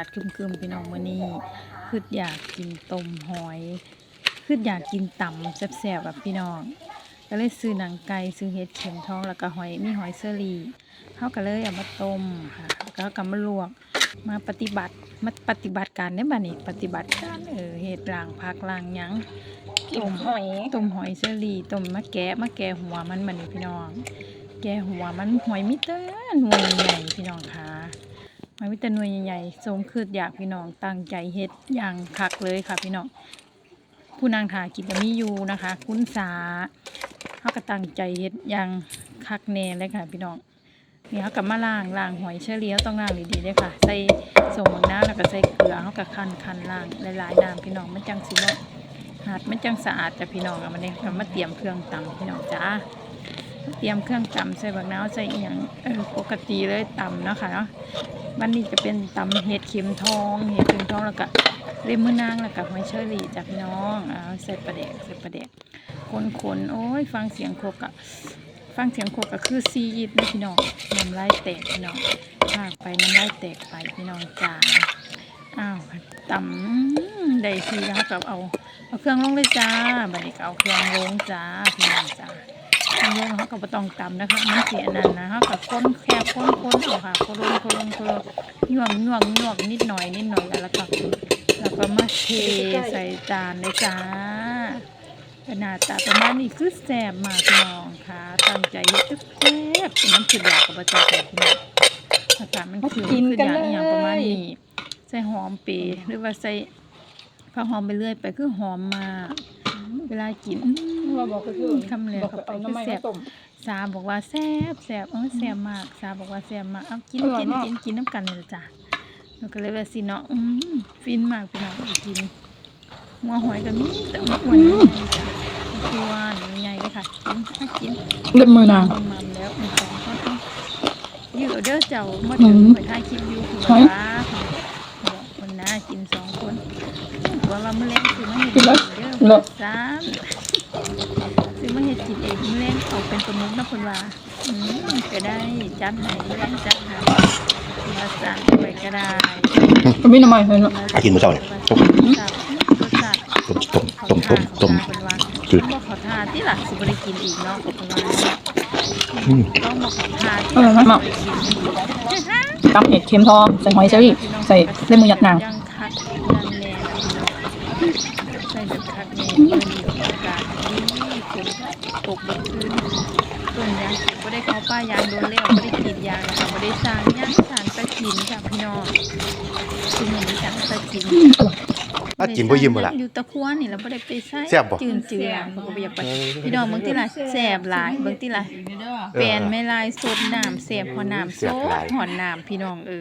าศครึมๆพี่น้องมื้อนี้คืออยากกินต้มหอยคืออยากกินตำแซ่บๆแบบพี่น้อง ก็เลยซื้อหนังไก่ซื้อเห็ดเข็มทองแล้วก็หอยมีหอยเชอรีเขาก็เลยเอามาต้มค่ะแล้วก็กำมาลวกมาปฏิบัติมาปฏิบัติการได้บ่นี่ปฏิบัติการเออเห็ดล้างผักล้างยังต้มหอยต้มหอยเชอรีต้มมะแกะมะแกะหัวมันมันนี่พี่น้อง แกะหัวมันหอยมิเตอร์หน่วยใหญ่พี่น้องค่ะ หอยมิตอร์หน่วยใหญ่ๆสมคืออยากพี่น้องตั้งใจเฮ็ดอย่างคักเลยค่ะพี่น้องผู้นางถากินก็มีอยู่นะคะ คุณสาเขาก็ตั้งใจเฮ็ดอย่างคักแน่เลยค่ะ พี่น้องนี่เขาก็มาล้างล้างหอยเชอรี่เขาต้องล้างดีๆเลยค่ะ ใส่สมบังน้ำแล้วก็ใส่เกลือเขาก็คันคันล้างหลายๆน้ำพี่น้องมันจังสิบ่หาดมันจังสะอาดจ้ะพี่น้องเอามาเนี่ยมาเตรียมเครื่องตำพี่น้องจ้า เตรียมเครื่องตำใส่บักน้าวใส่อีหยังเออปกติเลยตำเนาะค่ะเนาะวันนี้จะเป็นตำเห็ดเข็มทองเห็ดเข็มทองแล้วก็เลมมือนางแล้วก็หอยเชอรี่จ้ะพี่น้องเอาใส่ปลาแดกใส่ปลาแดกคนขนโอ้ยฟังเสียงโคกอะฟังเสียงโคกอะคือซียิดนะพี่น้องน้ำลายแตกพี่น้องพากไปน้ำลายแตกไปพี่น้องจ้าอ้าวตำได้ทีแล้วกับเอาเอาเครื่องลงเลยจ้าบัดนี้ก็เอาเครื่องลงจ้าพี่น้องจ้า เครื่องลงเขาก็บ่ต้องตำนะคะมันเสียนั่นนะเขากับค้นแค่ค้นค้นเอาค่ะโค้นลงค้นลงค้นลงย่วงย่วงย่วงนิดหน่อยนิดหน่อยแล้วก็แล้วก็มาเทใส่จานเลยจ้าขนาดตาประมาณนี้คือแซ่บมากน้องค่ะตั้งใจเฮ็ดแซ่บเป็นน้ำคืออยากกับประจักษ์พี่น้องอากาศมันคือกินคือกันอย่างประมาณนี้ใส่หอมเปรย์หรือว่าใส่ผักหอมไปเรื่อยไปคือหอมมาก เวลากินว่าบอกก็คือคำเลยบอกเข้าไปเอาน้ำคือมันแซ่มาบต้มสาบอกว่าแซ่บแซ่บเออแซ่บมากสาบอกว่าแซ่บมากเอากินอร่อยกินมากกินกินน้ำกันเลยจ้ะแล้วก็เลยว่าสิเนาะอืมฟินมากพี่น้องไปกินหัวหอยก็มีแต่หัวหอยใหญ่จ้ะตัวใหญ่เลยค่ะกินให้กินเล็บมือนางมัมแล้วมีของเขาต้องยืดเด้อเจ้ามาอืถึงมไปถ่ายคลิปอยู่คือใช่ว่าบอกค นน่ากินสองคนว่าเราไม่เล่นคือไม่เห็นกินแล้วเด้อแล้วสามซื้อมาเห็ดกินเองไม่เล่นเอาเป็นประมุกนะคนว่าอืมก็ได้จัดไหนเล่นจัดหามาสั่งไปก็ได้มันไม่น้ำมันเลยเนาะกินมื้อเช้าเนี่ยรสชาติต้มต้มต้มต้มต้มคนว่าจืดต้องบอกขอทานที่หลักสิบริกินอีกเนาะคนว่าอืมต้องบอกขอทานอร่อยมาก ตำเห็ดเค็มทองใส่หอยเชอรี่ใส่เล็บมือยักษ์นางยังคักยังแน่ใส่แบบคักแน่เมื่อนี้อากาศดีฝนตกบนพื้นต้นยางไม่ได้เขาป้ายางโดนเลี้ยวไม่ได้กรีดยางนะคะไม่ได้สร้างย่างสร้างตะกินค่ะพี่น้องคือหนูสร้างตะกิน ถ้ากินบ่ยิ้มบ่ล่ะ อยู่ตะครัวนี่แล้วบ่ได้ไปใส่แซ่บบ่จืนเจือมันก็บ่อยากไปพี่น้องเบิ่งติล่ะแซ่บหลายเบิ่งติล่ะแปลนไม่ลายสดน้ำแซ่บหอน้ำสแซ่บหลายดหอนน้ำพี่น้องเออ